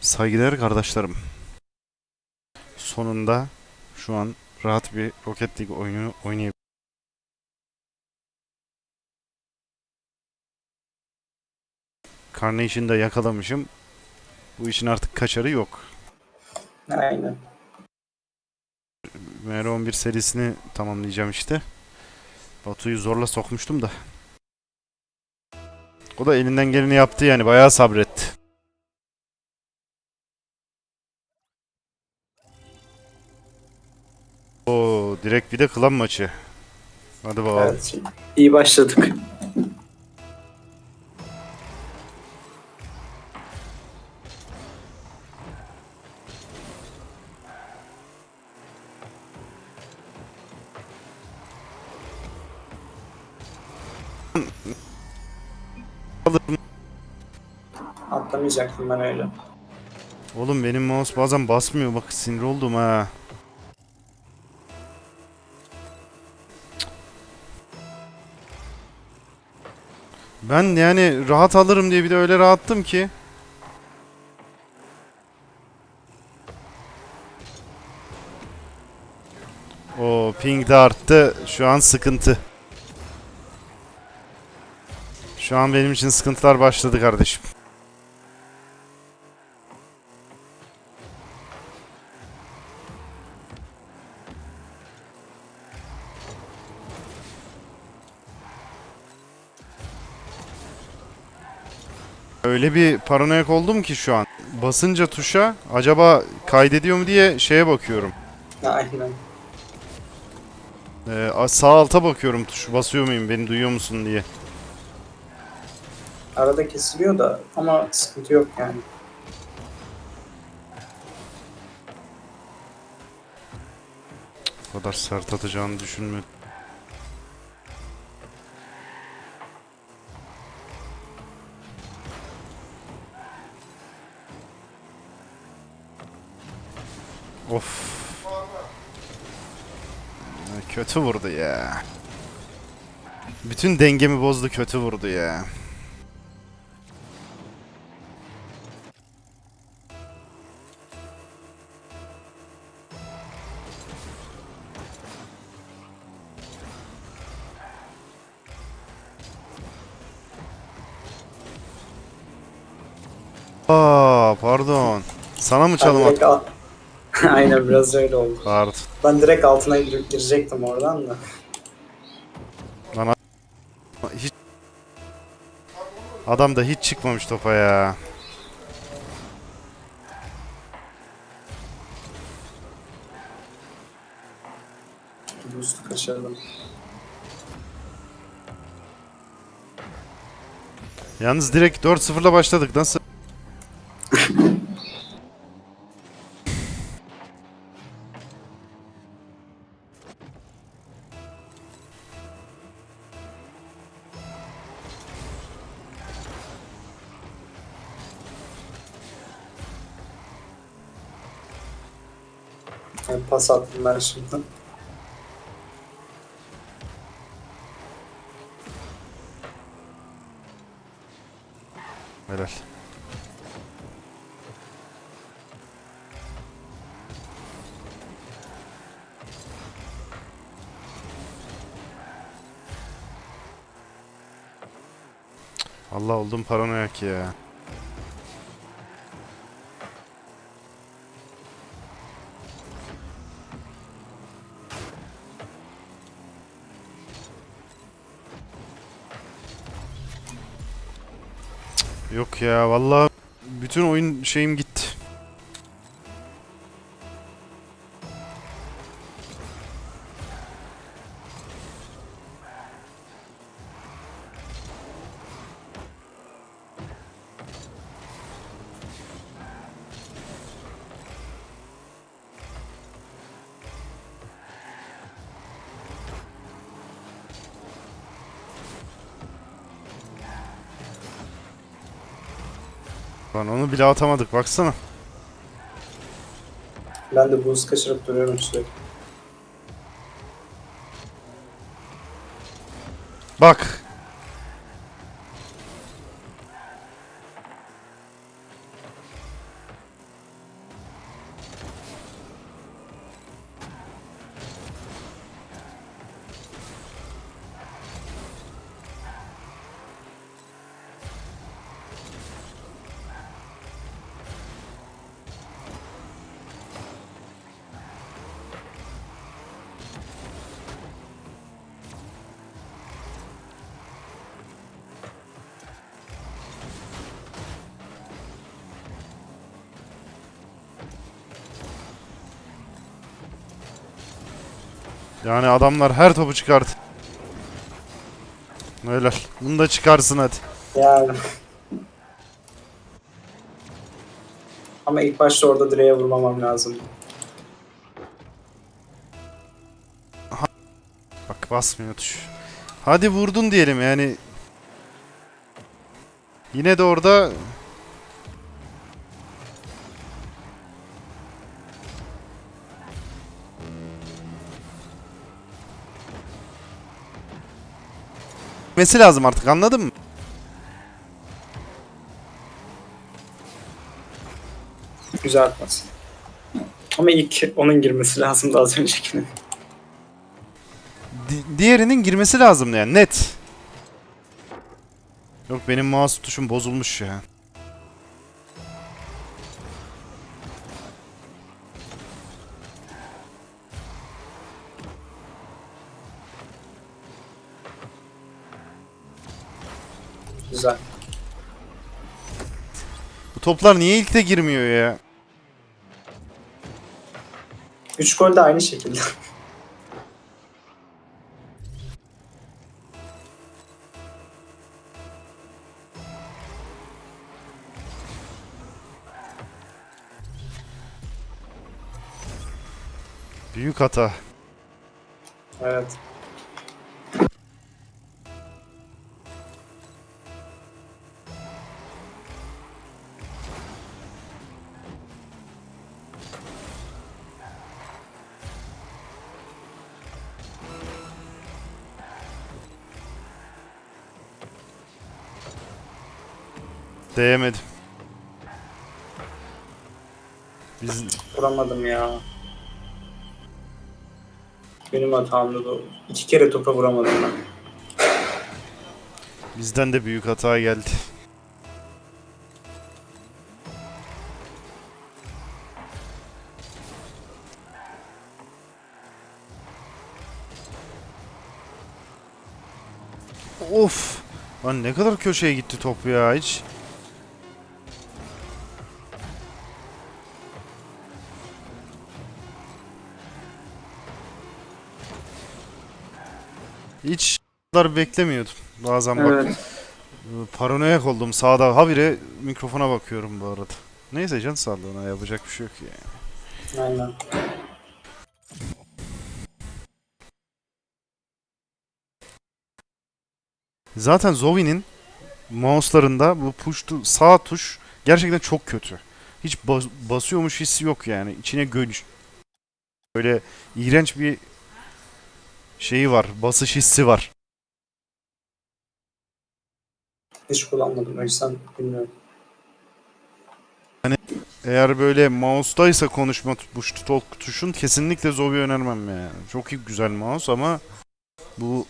Saygıdeğer kardeşlerim. Sonunda şu an rahat bir Rocket League oyunu oynayabiliyorum. Carnation'da yakalamışım. Bu işin artık kaçarı yok. Aynen. MR11 serisini tamamlayacağım işte. Batu'yu zorla sokmuştum da. O da elinden geleni yaptı yani bayağı sabretti. Oo, direkt bir de klan maçı. Hadi bakalım. Evet. İyi başladık. Atlamayacaktım ben öyle. Oğlum benim mouse bazen basmıyor bak sinir oldum ha. Ben yani rahat alırım diye bir de öyle rahattım ki. O ping de arttı. Şu an sıkıntı. Şu an benim için sıkıntılar başladı kardeşim. Öyle bir paranoyak oldum ki şu an. Basınca tuşa acaba kaydediyor mu diye şeye bakıyorum. Aynen. Ee, sağ alta bakıyorum tuşu basıyor muyum beni duyuyor musun diye. Arada kesiliyor da ama sıkıntı yok yani. Bu kadar sert atacağını düşünmedim. Of. Kötü vurdu ya. Bütün dengemi bozdu kötü vurdu ya. Aa pardon. Sana mı çalım attım? Aynen biraz öyle oldu. Pardon. Ben direkt altına gir- girecektim oradan da. Hiç Adam da hiç çıkmamış topa ya. Boost'u kaçırdım. Yalnız direkt 4-0'la başladık. Nasıl? Yani pas attım ben şimdi. Helal. Allah oldum paranoyak ya. Yok ya vallahi bütün oyun şeyim gitti. Lan onu bile atamadık baksana. Ben de boost kaçırıp duruyorum sürekli. Bak. Yani adamlar her topu çıkart. Helal. Bunu da çıkarsın hadi. Yani. Ama ilk başta orada direğe vurmamam lazım. Bak basmıyor tuş. Hadi vurdun diyelim yani. Yine de orada Mesi lazım artık anladın mı? Güzel pas. Ama ilk onun girmesi lazımdı az öncekinin. Di- diğerinin girmesi lazım yani net. Yok benim mouse tuşum bozulmuş ya. Güzel. Bu toplar niye ilk de girmiyor ya? 3 gol de aynı şekilde. Büyük hata. evet. Değemedim. Biz Vuramadım ya. Benim hatamdı da. İki kere topa vuramadım ben. bizden de büyük hata geldi. Of. Lan ne kadar köşeye gitti top ya hiç. Hiç kadar beklemiyordum. Bazen bak Evet. paranoyak oldum sağda habire mikrofona bakıyorum bu arada. Neyse can sağlığına yapacak bir şey yok ya. Aynen. Zaten Zoe'nin mouse'larında bu push to- sağ tuş gerçekten çok kötü. Hiç bas- basıyormuş hissi yok yani. İçine göç. Böyle iğrenç bir şeyi var. Basış hissi var. Hiç kullanmadım o yüzden bilmiyorum. Eğer böyle mouse'daysa konuşma tu- push to talk tuşun kesinlikle Zoe önermem yani. Çok iyi güzel mouse ama bu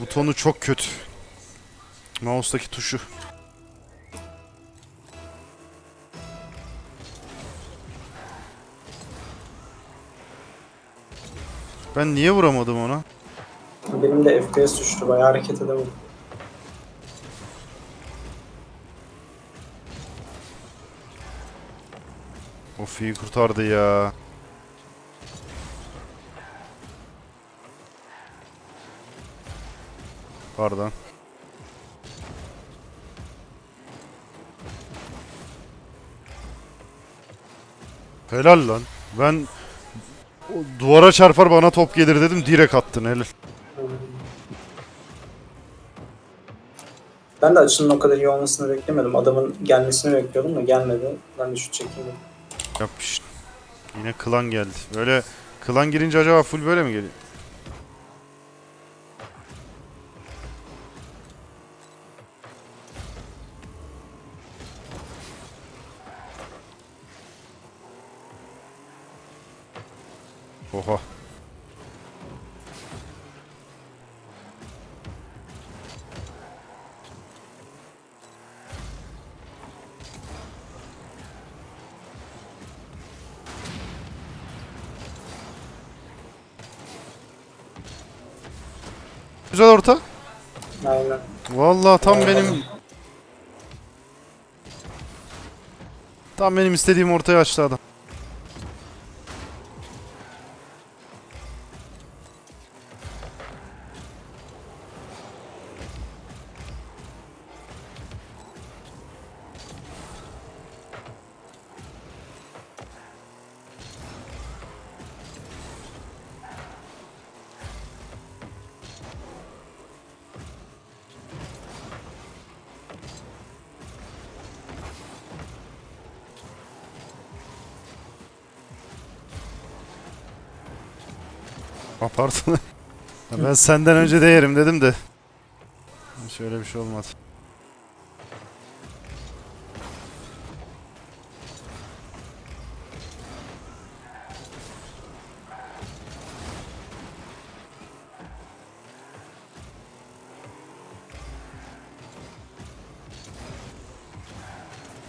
butonu çok kötü. Mouse'daki tuşu. Ben niye vuramadım ona? Benim de FPS düştü. Bayağı hareket edemedim. Of iyi kurtardı ya. Pardon. Helal lan. Ben duvara çarpar bana top gelir dedim direkt attın helal. Ben de açının o kadar iyi olmasını beklemedim. Adamın gelmesini bekliyordum da gelmedi. Ben de şut çekeyim. Yapmış. Yine klan geldi. Böyle klan girince acaba full böyle mi geliyor? Oha. Güzel orta. Aynen. Vallahi tam benim tam benim istediğim ortaya açtı adam. Ya ben senden önce de yerim dedim de. Şöyle bir şey olmadı.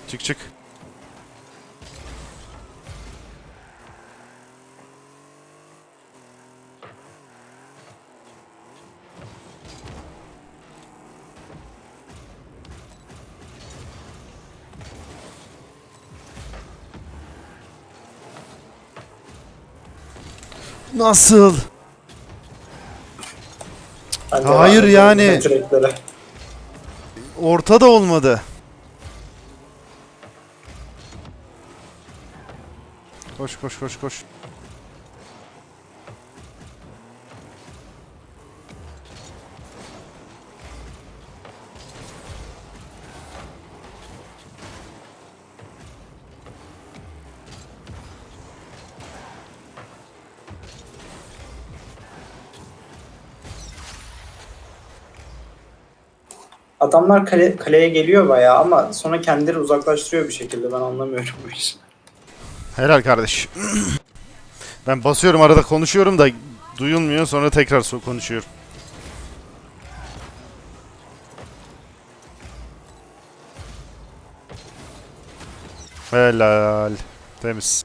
Çık çık. Nasıl? Bence Hayır var. yani. Metrikleri. Ortada olmadı. Koş koş koş koş. Adamlar kale, kaleye geliyor bayağı ama sonra kendileri uzaklaştırıyor bir şekilde ben anlamıyorum bu işi. Helal kardeş. ben basıyorum arada konuşuyorum da duyulmuyor sonra tekrar konuşuyorum. Helal. Temiz.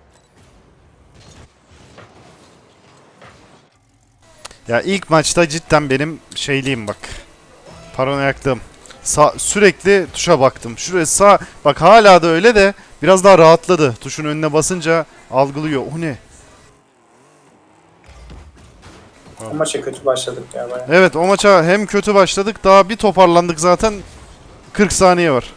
Ya ilk maçta cidden benim şeyliğim bak. Paranoyaklığım. Sağ, sürekli tuşa baktım. Şuraya sağ bak hala da öyle de biraz daha rahatladı. Tuşun önüne basınca algılıyor. O ne? O maça kötü başladık ya bayağı. Evet o maça hem kötü başladık daha bir toparlandık zaten 40 saniye var.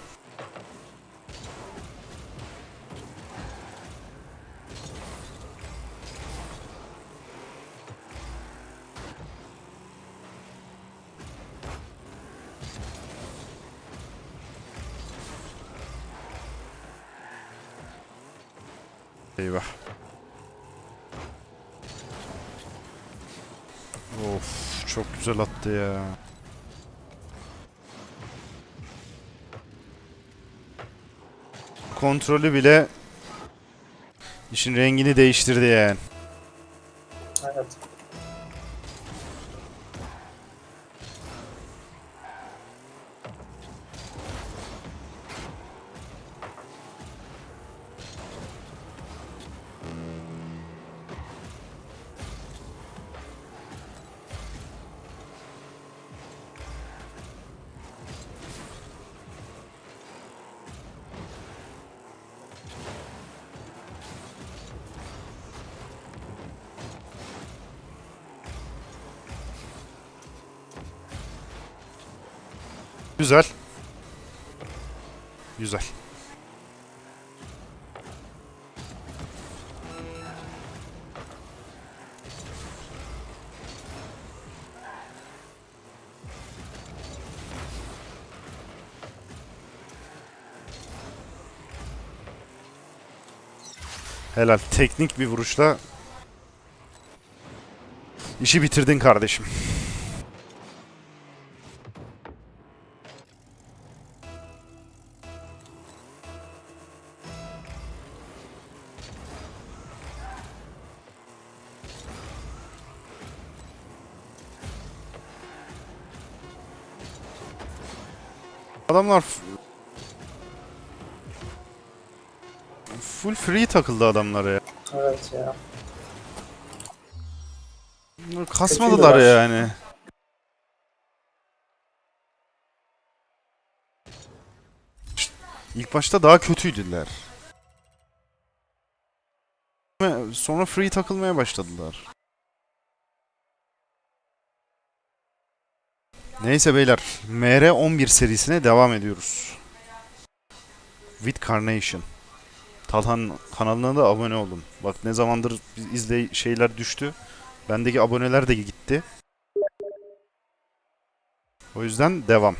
Eyvah. Of çok güzel attı ya. Kontrolü bile işin rengini değiştirdi yani. Güzel. Güzel. Helal. Teknik bir vuruşla işi bitirdin kardeşim. Adamlar full free takıldı adamlara ya. Evet ya. Bunlar Kasmadılar Kötüydüler. yani. İlk başta daha kötüydüler. Sonra free takılmaya başladılar. Neyse beyler, MR11 serisine devam ediyoruz. With Carnation. Talhan kanalına da abone oldum. Bak ne zamandır izley şeyler düştü. Bendeki aboneler de gitti. O yüzden devam.